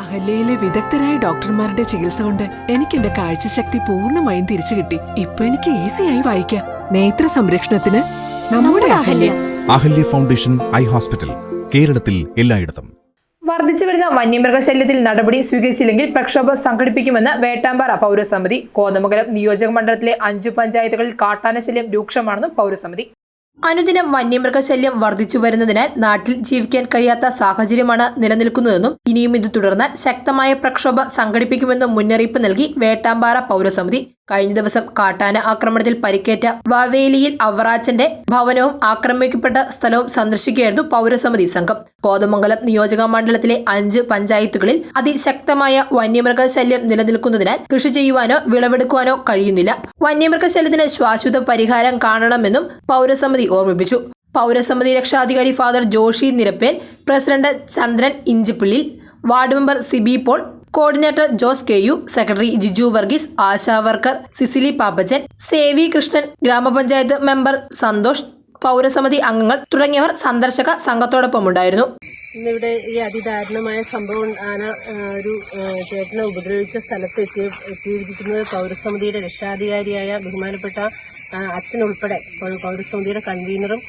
അഹല്യയിലെ വിദഗ്ധരായ ഡോക്ടർമാരുടെ ചികിത്സ കൊണ്ട് എനിക്ക് എന്റെ കാഴ്ചശക്തി പൂർണമായും തിരിച്ചു കിട്ടി. ഇപ്പൊ എനിക്ക് ഈസിയായി വായിക്കാം. നേത്ര സംരക്ഷണത്തിന് നമ്മുടെ Ahalya. Ahalya. Foundation eye hospital കേരളത്തിൽ എല്ലായിടത്തും. വർദ്ധിച്ചു വരുന്ന വന്യമൃഗശല്യത്തിൽ നടപടി സ്വീകരിച്ചില്ലെങ്കിൽ പ്രക്ഷോഭം സംഘടിപ്പിക്കുമെന്ന് വേട്ടാമ്പാറ പൗരസമിതി. കോതമംഗലം നിയോജക മണ്ഡലത്തിലെ അഞ്ചു പഞ്ചായത്തുകളിൽ കാട്ടാനശല്യം രൂക്ഷമാണെന്നും പൗരസമിതി അനുദിനം വന്യമൃഗശല്യം വർദ്ധിച്ചു വരുന്നതിനാൽ നാട്ടിൽ ജീവിക്കാൻ കഴിയാത്ത സാഹചര്യമാണ് നിലനിൽക്കുന്നതെന്നും ഇനിയും ഇത് തുടർന്ന് ശക്തമായ പ്രക്ഷോഭം സംഘടിപ്പിക്കുമെന്നും മുന്നറിയിപ്പ് നൽകി വേട്ടാമ്പാറ പൗരസമിതി കഴിഞ്ഞ ദിവസം കാട്ടാന ആക്രമണത്തിൽ പരിക്കേറ്റ വാവേലിയിൽ അവറാച്ചന്റെ ഭവനവും ആക്രമിക്കപ്പെട്ട സ്ഥലവും സന്ദർശിക്കുകയായിരുന്നു പൗരസമിതി സംഘം. കോതമംഗലം നിയോജക മണ്ഡലത്തിലെ അഞ്ച് പഞ്ചായത്തുകളിൽ അതിശക്തമായ വന്യമൃഗശല്യം നിലനിൽക്കുന്നതിനാൽ കൃഷി ചെയ്യുവാനോ വിളവെടുക്കുവാനോ കഴിയുന്നില്ല. വന്യമൃഗശല്യത്തിന് ശാശ്വത പരിഹാരം കാണണമെന്നും പൗരസമിതി ഓർമ്മിപ്പിച്ചു. പൗരസമിതി രക്ഷാധികാരി father Joshi Nirappel president Chandran Inchippillil ward member Sibi Paul coordinator Jose K U secretary Jiju Varghese Asha worker Cicily Pappachan Sevi Krishnan ഗ്രാമപഞ്ചായത്ത് മെമ്പർ സന്തോഷ് പൗരസമിതി അംഗങ്ങൾ തുടങ്ങിയവർ സന്ദർശക സംഘത്തോടൊപ്പം ഉണ്ടായിരുന്നു. ഇന്നിവിടെ ഈ അതിദാരുണമായ സംഭവം ആന ഒരു ചേട്ടനെ ഉപദ്രവിച്ച സ്ഥലത്ത് എത്തി എത്തിയിരിക്കുന്നത് പൗരസമിതിയുടെ രക്ഷാധികാരിയായ ബഹുമാനപ്പെട്ട അച്ഛനുൾപ്പെടെ പൗരസമിതിയുടെ കൺവീനറും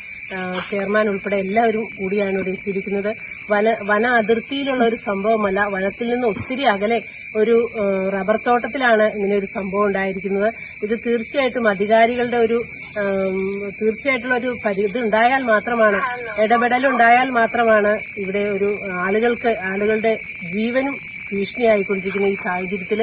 ചെയർമാൻ ഉൾപ്പെടെ എല്ലാവരും കൂടിയാണ് ഇവിടെ എത്തിയിരിക്കുന്നത്. വന വന അതിർത്തിയിലുള്ള ഒരു സംഭവമല്ല വനത്തിൽ നിന്ന് ഒത്തിരി അകലെ ഒരു റബ്ബർ തോട്ടത്തിലാണ് ഇങ്ങനെ ഒരു സംഭവം ഉണ്ടായിരിക്കുന്നത്. ഇത് തീർച്ചയായിട്ടും അധികാരികളുടെ ഒരു തീർച്ചയായിട്ടുള്ള ഒരു ഇത് ഉണ്ടായാൽ മാത്രമാണ് ഇടപെടൽ ഉണ്ടായാൽ മാത്രമാണ് ഇവിടെ ഒരു ആളുകൾക്ക് ആളുകളുടെ ജീവനും ഭീഷണിയായിക്കൊണ്ടിരിക്കുന്ന ഈ സാഹചര്യത്തിൽ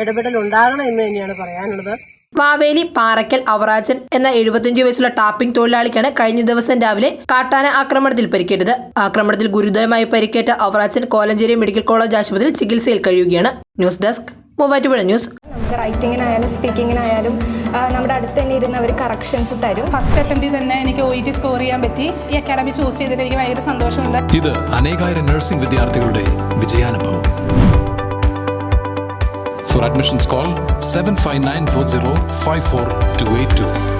ഇടപെടൽ ഉണ്ടാകണം എന്ന് തന്നെയാണ് പറയാനുള്ളത്. മാവേലി പാറയ്ക്കൽ അവറാജൻ എന്ന എഴുപത്തിയഞ്ച് വയസ്സുള്ള ടാപ്പിംഗ് തൊഴിലാളിക്കാണ് കഴിഞ്ഞ ദിവസം രാവിലെ കാട്ടാന ആക്രമണത്തിൽ പരിക്കേറ്റത്. ആക്രമണത്തിൽ ഗുരുതരമായി പരിക്കേറ്റ അവറാജൻ കോലഞ്ചേരി മെഡിക്കൽ കോളേജ് ആശുപത്രിയിൽ ചികിത്സയിൽ കഴിയുകയാണ്. News desk Muvattupuzha news. നമുക്ക് റൈറ്റിങ്ങിനായാലും സ്പീക്കിങ്ങിനായാലും നമ്മുടെ അടുത്ത് തന്നെ ഇരുന്ന് അവർ കറക്ഷൻസ് തരും ഫസ്റ്റ് അറ്റംപ്റ്റിൽ തന്നെ എനിക്ക് ഒ ഇ ടി സ്കോർ ചെയ്യാൻ പറ്റി. ഈ അക്കാഡമി ചൂസ് ചെയ്തിട്ട് എനിക്ക് ഭയങ്കര സന്തോഷമുണ്ട്. ഇത് അനേകായിരം നഴ്സിംഗ് വിദ്യാർത്ഥികളുടെ വിജയാനുഭവം. For admissions, call 759 40